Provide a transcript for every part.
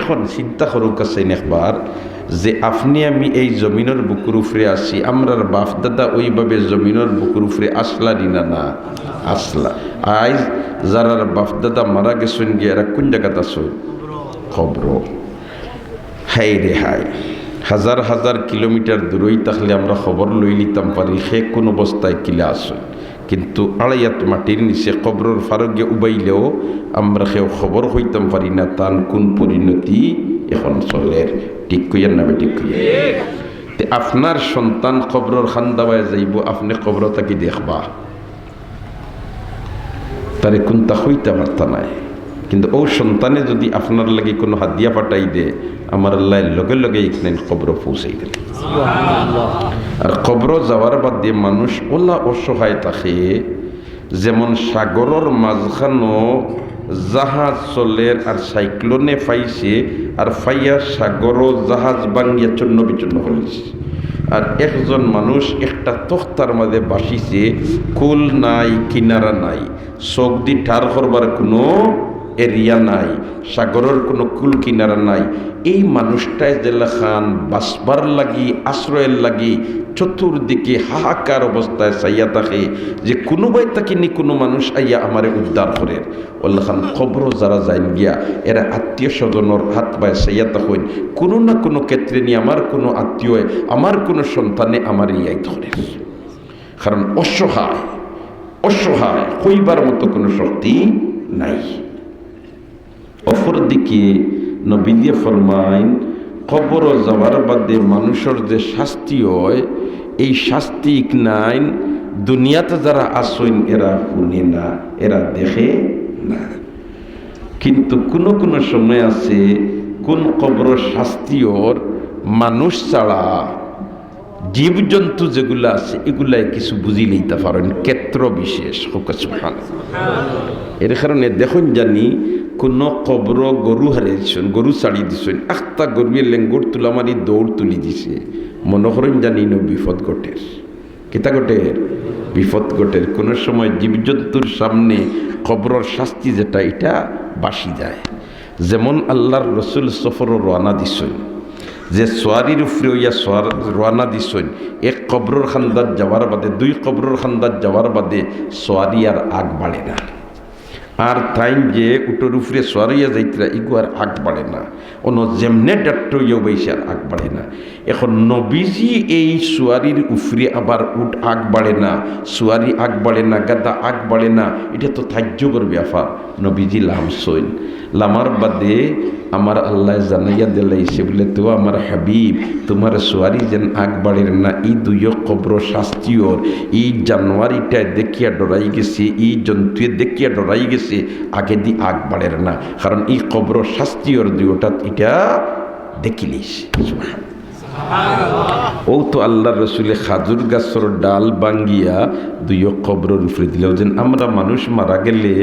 এখন চিন্তা করুক আছে একবার যে আপনি আমি এই জমিনের বুকুর উপরে আসি আমরার বাপ দাদা ওইভাবে জমিনের বুকুর উপরে আসলারি না না, আসলা। আজ যারার বাপ দাদা মারা গেছেন গিয়ে এরা কোন জায়গাত আসো খবর। হাই রে হাই হাজার হাজার কিলোমিটার দূরেই তাহলে আমরা খবর লই নিতাম পারি, সে কোন অবস্থায় কিলে আসুন কিন্তু আড়াইয়াত মাটির নিচে কবরের ফারগে উবাইলেও আমরা সেও খবর হইতাম পারি না, তান কোন পরিণতি এখন চলের ঠিক কইয়ার নামে ঠিক কইয়া। আপনার সন্তান কবরের খান্দাবায় যাইব, আপনি কবর তাকে দেখবা। তারে কোনটা হইতে পারতা নাই। কিন্তু ও সন্তানে যদি আপনার লাগে কোনো হাদিয়া পাঠাই দে আমার আল্লাহ লগে লগে এখানে কবর পৌঁছাই দিল। আর কবর যাওয়ার বাদ দিয়ে মানুষ ওলা অসহায় থাকে। যেমন সাগরের মাঝখানো জাহাজ চলের আর সাইক্লোনে ফাইছে আর ফাইয়া সাগর জাহাজ বাঙ্গিয়া চন্ন বিচন্ন হয়েছে আর একজন মানুষ একটা তখতার মাঝে বাসিছে কুল নাই, কিনারা নাই, চোখ দি ঠার করবার কোনো এরিয়া নাই, সাগরের কোনো কুল কিনারা নাই। এই মানুষটাই জেলা খান বাসবার লাগি, আশ্রয়ের লাগি, চতুর্দিকে হাহাকার অবস্থায় চাইয়া থাকে যে কোনোবাই তাকিনি কোনো মানুষ আইয়া আমারে উদ্ধার করে। ওল্লা খান খবর যারা যাইন গিয়া, এরা আত্মীয় স্বজনের হাত পায় চাইয়া তখন কোনো না কোনো ক্ষেত্রে নিয়ে আমার কোনো আত্মীয় আমার কোনো সন্তানে আমার ইয়াই ধরে কারণ অসহায় অসহায়, হইবার মতো কোনো শক্তি নাই। অপরদিকে নবীদিয়ে ফরমাইন খবর যাওয়ার বাদে মানুষের যে শাস্তি হয়, এই শাস্তি নাইন দুনিয়াতে যারা আসইন এরা শুনে না, এরা দেখে না। কিন্তু কোনো কোনো সময় আছে কোন কবর শাস্তিওর মানুষ ছাড়া জীবজন্তু যেগুলো আছে, এগুলাই কিছু বুঝি লইতে পারেন, ক্ষেত্র বিশেষ সুখান এর কারণে দেখুন জানি কোনো কবর গরু হারিয়েছেন গরু ছাড়ি দিছেন, আখতা গরুয়ে লেঙ্গুর তুলা মারি দৌড় তুলি দিছে। মনে করেন জানি ন বিপদ ঘটের কেতা ঘটের বিপদ ঘটের কোনো সময় জীবজন্তুর সামনে কবরের শাস্তি যেটা, এটা বাসি যায়। যেমন আল্লাহর রসুল সফর রানা দিছেন। যে সোয়ারির উপরে ইয়া সোয়ার দিছেন। এক কবরের খান্দাত যাওয়ার বাদে, দুই কবরের খান্দাত যাওয়ার বাদে সোয়ারি আর আগ বাড়ে না। আর তাইন যে উটোর উপরে সরাইয়া যাইতরা, ইগু আর আগ বাড়ে না। অন্য যেমনে ডাক্ত ইয়ে বাইছে আর আগ বাড়ে না। এখন নবীজি এই সোয়ারির উফরে আবার উট আগ বাড়ে না, সোয়ারি আগ বাড়ে না, গাদা আগ বাড়ে না, এটা তো ধার্যকর ব্যাপার নবীজি লাম লামসইন লামার বাদে আমার আল্লাহ জানাইয়া দিলাইছে বলে তো আমার হাবিব, তোমার সোয়ারি যেন আগ বাড়ের না ই দুইও কবর শাস্তিওর ই জানুয়ারিটায় দেখিয়া ডরাই গেছে ই জন্তুয়ে দেখিয়া ডরাই গেছে, আগে দি আগ বাড়ের না। কারণ ই কবর শাস্তিওর দুইটা এটা দেখিলিস। ও তো আল্লাহ রসুলে খাজুর গাছর ডাল বাঙ্গিয়া দুইও কবরের উপরে দিল যেন আমরা মানুষ মারা গেলে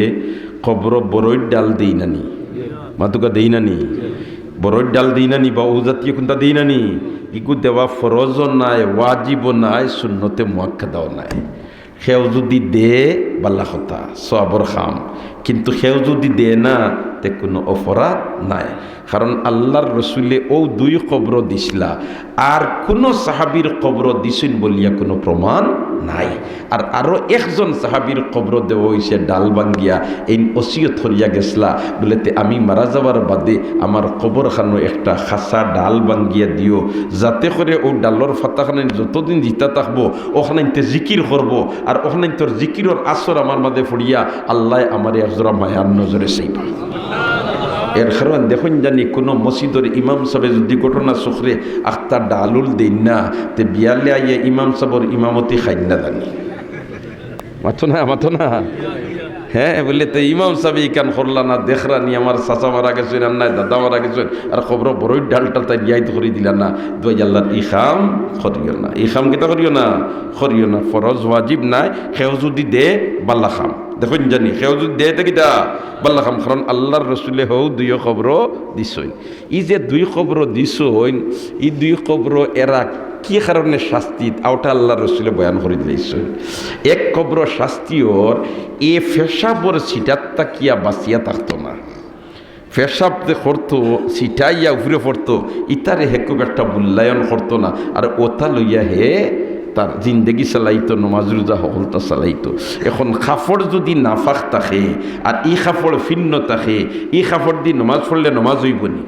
কবর বড়ই ডাল দেই নানি মাতুকা দেই নানি বড়ই ডাল দেই নানি বা ও জাতীয় কোনটা দেই নানি ইকু দেওয়া ফরজ নাই, ওয়াজিব নাই শূন্যতে মোয়াক্কা দাও নাই। সেও যদি দে, বাল্লা কথা সবর খাম। কিন্তু সেও যদি দে না, তে কোনো অপরাধ নাই। কারণ আল্লাহর রসুলে ও দুই কবর দিছিলা। আর কোনো সাহাবির কবর দিছেন বলিয়া কোনো প্রমাণ নাই। আর আরও একজন সাহাবির কবর দেওয়া হয়েছে ডাল বাঙ্গিয়া এই অসিয়ত থরিয়া গেছলা? বলেতে আমি মারা যাওয়ার বাদে আমার কবর খানো একটা খাসা ডাল বাঙ্গিয়া দিও। যাতে করে ও ডালর ফাতাখানে যতদিন জিতা থাকব ওখানে জিকির করব। আর ওখানে তোর জিকিরর আসর আমার মাঝে ফুড়িয়া আল্লাহ আমার একজোড়া মায়ার নজরে সেইবা এর কারণ দেখুন জানি কোনো মসজিদের ইমাম সাহেব যদি ঘটনা চোখরে আখতার ডালুল দিন না, তে বিয়ালে আইয়ে ইমাম সাহেবর ইমামতি খাই না জানি। মাথো না মাথো না। হ্যাঁ বলে তো ইমাম সাহেব ইকান করলা না, দেখরা নি আমার চাচা মারা গেছেন আর নাই দাদা মারা গেছেন আর খবর বড়ই ডালটা তাই রিয়াইত করে দিলা না। দুই আল্লাহর ইখাম করিও না। ইখাম কিতা করিও না? করিও না, ফরজ ওয়াজিব নাই, সেও যদি দে বাল্লা খাম দেখুন জানি, সেও যদি দে? কিতা বাল্লা খাম, কারণ আল্লাহর রসুলে হও দুই খবর দিছইন ই যে দুই খবর দিছইন ই দুই খবর এরা কি কারণে শাস্তি, আওটা আল্লাহ রসুলে বয়ান করে দিয়েছে এক কবর শাস্তি ওর, এ ফেসাবর সিটাত্তা কিয়া বাঁচিয়া থাকতো না। পেশাব যে করতো, সিটাইয়া উফরে পড়তো, ইতারে হে খুব একটা মূল্যায়ন করতো না, আর ওতা লইয়া হে তার জিন্দেগি চালাইতো, নমাজ রোজা সকলটা চালাইতো। এখন খাফড় যদি নাফাক থাকে আর ই খাফড় ভিন্ন থাকে, ই খাফড় দি নমাজ পড়লে নমাজ হইবনি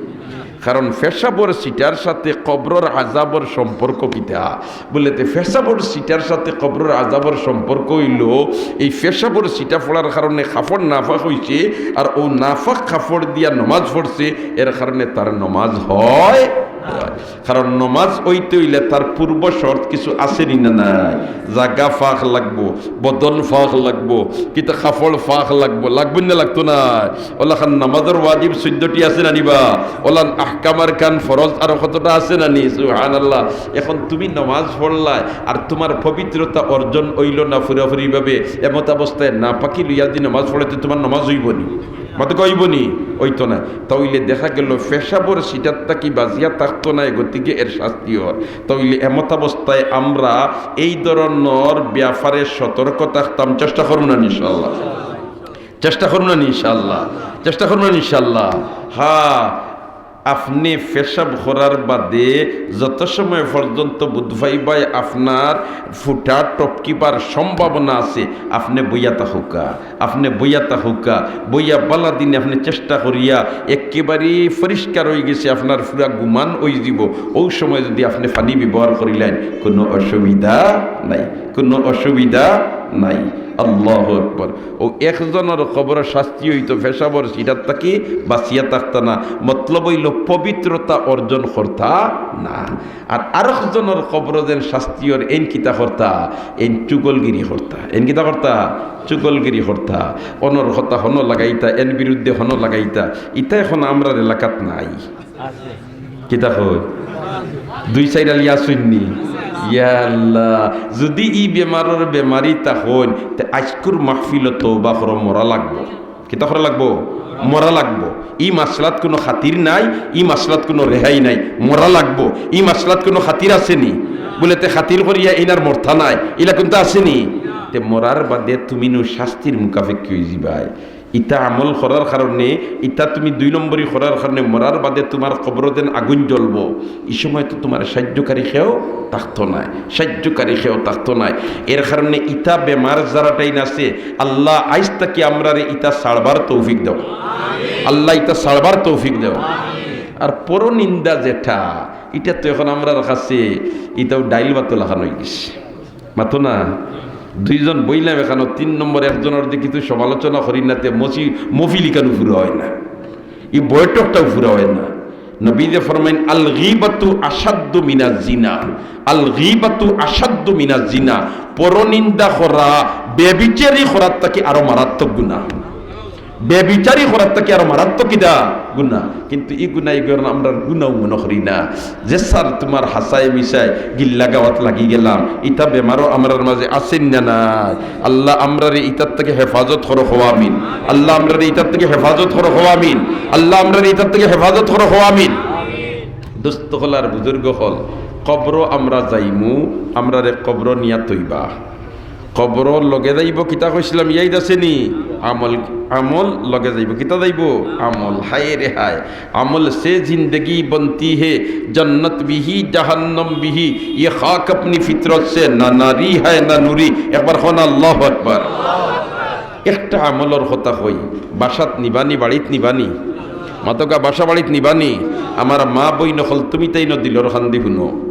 কারণ ফেসাবর সিটার সাথে কবরর আজাবর সম্পর্ক কিতা? বলে তে ফেসাবর সিটার সাথে কবরর আজাবর সম্পর্ক হইল, এই ফেসাবর সিটা পড়ার কারণে খাফড় নাফাক হইছে আর ও নাফাক খাফড় দিয়া নমাজ পড়ছে এর কারণে তার নমাজ হয়। কারণ নমাজ ওইতে হইলে তার পূর্ব শর্ত কিছু আসেনি না, নাই। জাগা ফাঁক লাগবো বদল ফাঁক লাগবো, কিতা খাফল ফাঁক লাগবো লাগবে না, লাগতো না। ওলা খান নামাজের ওয়াজিব চৈদ্যটি আছে না নিবা? ওলা আহকামার খান ফরজ আর কতটা আছে না নি? সুহান আল্লাহ এখন তুমি নামাজ পড়লাই আর তোমার পবিত্রতা অর্জন হইল না ফুরাফুরি ভাবে এমত অবস্থায় না পাকি লইয়া দি নামাজ পড়াতে তোমার নমাজ হইব নি মাতো কইবনি? ওইতো না। তাইলে দেখা গেল ফেসাবর সিটার তাকি বাজিয়া থাকতো না গতিকে এর শাস্তি হয় তাইলে এমত অবস্থায় আমরা এই ধরনের ব্যাপারে সতর্ক থাকতাম। চেষ্টা করুন না ইনশাল্লাহ চেষ্টা করুন না ইনশাল্লাহ চেষ্টা করুন না ইনশাল্লাহ হ্যাঁ আপনি পেশাব করার বাদে যত সময় পর্যন্ত বুধভাইবাই আপনার ফুটা টপকিবার সম্ভাবনা আছে, আপনি বইয়াতা হুকা আপনি বইয়াতা হুকা বইয়া বালা দিনে আপনি চেষ্টা করিয়া একেবারেই পরিষ্কার হয়ে গেছে, আপনার পুরা গুমান ওই দিব ওই সময় যদি আপনি পানি ব্যবহার করিলেন, কোনো অসুবিধা নাই, কোনো অসুবিধা নাই। আল্লাহ আকবর। ও একজনের খবর শাস্তি হইতো ফেসাবর সিটার তাকি বাঁচিয়া থাকতা না। মতলব হইল পবিত্রতা অর্জন করতা না। আর আরেকজনের খবর যেন শাস্তির এন কিতা করতা? এন চুগলগিরি করতা। এন কিতা করতা? চুগলগিরি করতা। অনর হতা হন লাগাইতা এন বিরুদ্ধে হন লাগাইতা। ইতা এখন আমরা এলাকাত নাই। কিতা হয় দুই সাইড আলিয়া শুননি যদি ই বেমারের বেমারি তা হন আজকুর মাহফিল তৌবা কর মরা লাগবো। কিতা করা লাগবো? মরা লাগবো। ই মাসলাত কোনো খাতির নাই, ই মাসলাত কোনো রেহাই নাই। মরা লাগবো। ই মাসলাত কোনো খাতির আসেনি বলে তে খাতির করিয়া ইনার মর্থা নাই। ইলা কিন্তু আসেনি তে মরার বাদে তুমি নো শাস্তির মুখাপেক্ষি হয়ে যাবাই। ইটা আমল করার কারণে ইটা তুমি দুই নম্বরই করার কারণে মরার বাদে তোমার খবরদেন আগুন জ্বলব। এই সময় তো তোমার সাহায্যকারী খেয়েও থাকতো নাই। সাহায্যকারী খেয়েও থাকতো নাই। এর কারণে ইটা বেমার যারাটাই নাছে আল্লাহ আইস তাকে আমরা ইটা সাড়বার তৌফিক দেও। আল্লাহ ইটা সাড়বার তৌফিক দেও। আর পরনিন্দা যেটা এটা তো এখন আমরা কাছে এটাও ডাইল বাতো লাগানো গেছে। মাতো না? দুইজন বইলাম এখানো তিন নম্বর একজনের দিকে কিছু সমালোচনা করি না তে মসি মফিলিকানো ফুরা হয় না। এই বৈঠকটাও ফুরা হয় না। নবীজে ফরমাইন আল গিবাতু আসাদ্দ মিনা জিনা আল গিবাতু আসাদ্দ মিনা জিনা, পরনিন্দা করা, বেবিচারি করার তাকে আরও মারাত্মক গুণা বেবিচারি করার থেকে আর মারাত্মক কিদা গুণা কিন্তু ই গুণা এই কারণে আমরা গুণাও মনে করি না যে স্যার তোমার হাসায় মিশায় গিল্লা গাওয়াত লাগি গেলাম ইটা বেমারও আমরার মাঝে আসেন না না আল্লাহ আমরার ইটার থেকে হেফাজত করো হওয়ামিন আল্লাহ আমরার ইটার থেকে হেফাজত করো হওয়ামিন আল্লাহ আমরার ইটার থেকে হেফাজত করো হওয়ামিন দুস্থ হল আর বুজুর্গ হল কবর আমরা যাইমু আমরা রে কবর নিয়া তৈবা কবর লগে যাইব, কিতা কইসলাম ইয়াই আছে নি? আমল আমল লগে যাইব, কিতা যাইব? আমল, হায় রে হায়। আমল সে জিন্দগি বন্তি হে, জন্নত বিহি, জাহান্নম বিহি। ই খাক আপনি ফিতরত সে, না নারী হায়, না নুরি। একবার হন আল্লাহ একবার একটা আমলর কথা হই বাসাত নিবানি, বাড়িত নিবানি? মাতকা বাসা বাড়িত নিবানি? আমার মা বই নকল তুমি তাই নদিল খান্দি শুনো।